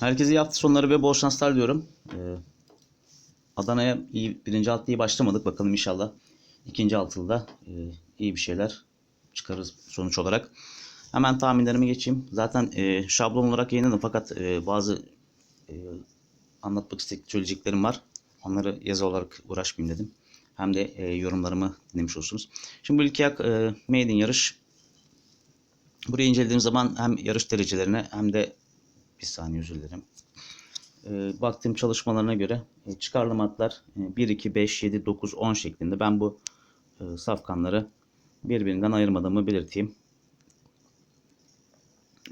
Herkese iyi hafta sonları ve bol şanslar diyorum. Ee, Adana'ya iyi, birinci altıda iyi başlamadık. Bakalım inşallah ikinci altılıda e, iyi bir şeyler çıkarırız sonuç olarak. Hemen tahminlerime geçeyim. Zaten e, şablon olarak yayınladım fakat e, bazı e, anlatmak istediklerim, söyleyeceklerim var. Onları yazı olarak uğraşmayayım dedim. Hem de e, yorumlarımı dinlemiş olursunuz. Şimdi bu ilk ayak e, maiden yarış. Burayı incelediğim zaman hem yarış derecelerine hem de bir saniye özür dilerim. E, baktığım çalışmalarına göre e, çıkarlı matlar e, 1, 2, 5, 7, 9, 10 şeklinde. Ben bu e, safkanları birbirinden ayırmadığımı belirteyim.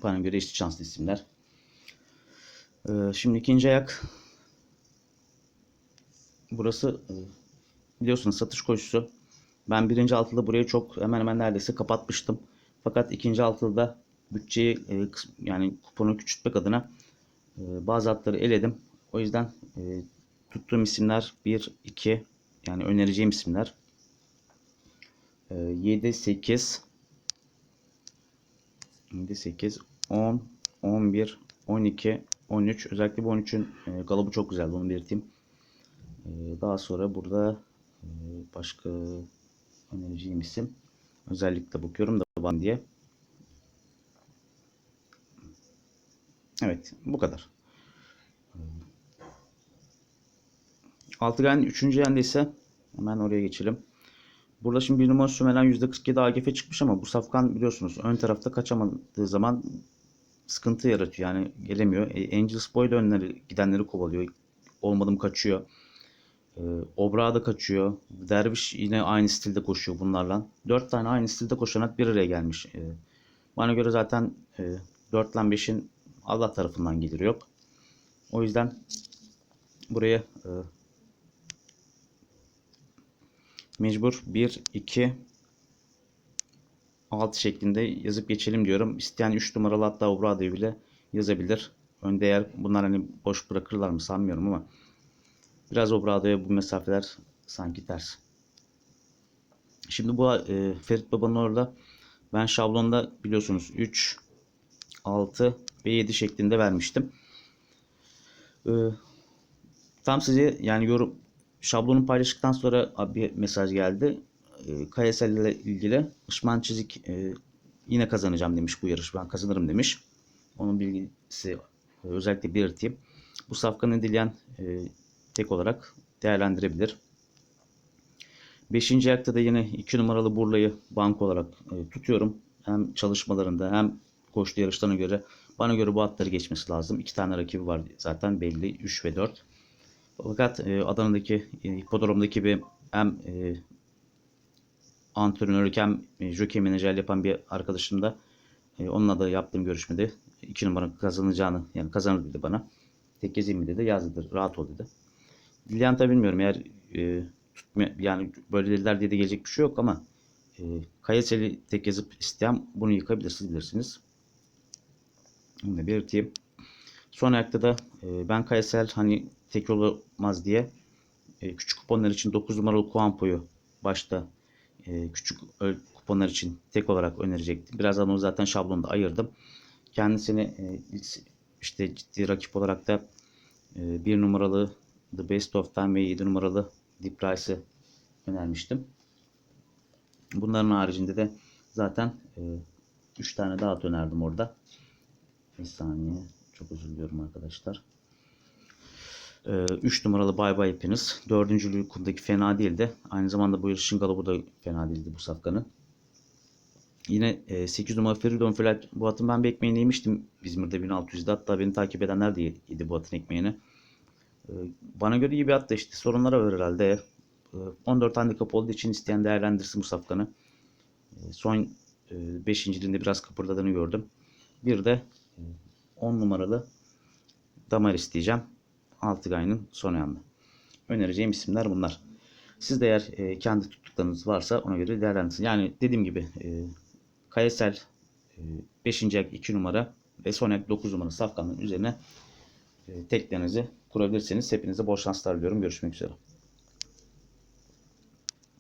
Bana göre eşit şanslı isimler. E, şimdi ikinci ayak. Burası e, biliyorsunuz satış koşusu. Ben birinci altıda burayı çok hemen hemen neredeyse kapatmıştım. Fakat ikinci altıda bütçeyi e, yani kuponu küçültmek adına e, bazı atları eledim. O yüzden e, tuttuğum isimler 1, 2 yani önereceğim isimler e, 7, 8 7, 8, 10, 11, 12, 13 özellikle bu 13'ün e, galabı çok güzeldi onu belirteyim. E, daha sonra burada başka önereceğim isim özellikle bakıyorum da ban diye. Evet bu kadar. Altıgen 3. yende ise hemen oraya geçelim. Burada şimdi bir numara Sümelen %47 AGF çıkmış ama bu safkan biliyorsunuz ön tarafta kaçamadığı zaman sıkıntı yaratıyor. Yani gelemiyor. E, Boy da önleri gidenleri kovalıyor. Olmadım kaçıyor. E, Obra da kaçıyor. Derviş yine aynı stilde koşuyor bunlarla. 4 tane aynı stilde koşan at bir araya gelmiş. E, bana göre zaten e, 4 ile 5'in Allah tarafından geliri yok. O yüzden buraya e, mecbur 1, 2, 6 şeklinde yazıp geçelim diyorum. İsteyen 3 numaralı hatta Obrado'yu bile yazabilir. Önde eğer bunlar hani boş bırakırlar mı sanmıyorum ama biraz Obrado'ya bu mesafeler sanki ters. Şimdi bu e, Ferit Baba'nın orada ben şablonda biliyorsunuz 3, 6 ve 7 şeklinde vermiştim. Ee, tam size yani yorum şablonu paylaştıktan sonra bir mesaj geldi. Ee, Kayasel ile ilgili Işman Çizik e, yine kazanacağım demiş bu yarış. Ben kazanırım demiş. Onun bilgisi özellikle belirteyim. Bu safkanı dileyen e, tek olarak değerlendirebilir. Beşinci ayakta da yine 2 numaralı Burla'yı bank olarak e, tutuyorum. Hem çalışmalarında hem koştu yarışlarına göre bana göre bu atları geçmesi lazım. İki tane rakibi var zaten belli 3 ve 4. Fakat e, Adana'daki e, hipodromdaki bir hem e, antrenörlük hem e, jockey menajerlik yapan bir arkadaşım da e, onunla da yaptığım görüşmede 2 numara kazanacağını yani kazanır dedi bana. Tek gezeyim mi dedi yazdı rahat ol dedi. Dileyen tabi bilmiyorum eğer e, tutma, yani böyle dediler diye de gelecek bir şey yok ama e, Kayaseli tek yazıp isteyen bunu yıkabilirsiniz bilirsiniz. Bunu da belirteyim. Son ayakta da e, ben Kayasel hani tek olmaz diye e, küçük kuponlar için 9 numaralı Kuampo'yu başta e, küçük kuponlar için tek olarak önerecektim. Birazdan onu zaten şablonda ayırdım. Kendisini e, işte ciddi rakip olarak da e, numaralı The Best of Time ve 7 numaralı Deep Price'ı önermiştim. Bunların haricinde de zaten 3 tane daha önerdim orada. Bir saniye. Çok özür diliyorum arkadaşlar. 3 numaralı Bye Bye Happiness. Dördüncülüğü kundaki fena değildi. Aynı zamanda bu yarışın galobu da fena değildi bu safkanın. Yine 8 numara Feridon Flat. Bu atın ben bir ekmeğini yemiştim İzmir'de 1600'de. Hatta beni takip edenler de yedi bu atın ekmeğini. E, Bana göre iyi bir at da işte sorunlara var herhalde. E, 14 handikap olduğu için isteyen değerlendirsin bu safkanı. E, Son 5. ilinde biraz kıpırdadığını gördüm. Bir de 10 numaralı damar isteyeceğim. Altıgay'ın son yanında. Önereceğim isimler bunlar. Siz de eğer e, kendi tuttuklarınız varsa ona göre değerlendirin. Yani dediğim gibi e, Kayasel 5. ayak 2 numara ve son ayak 9 numara safkanın üzerine e, teklerinizi kurabilirsiniz. Hepinize bol şanslar diliyorum. Görüşmek üzere.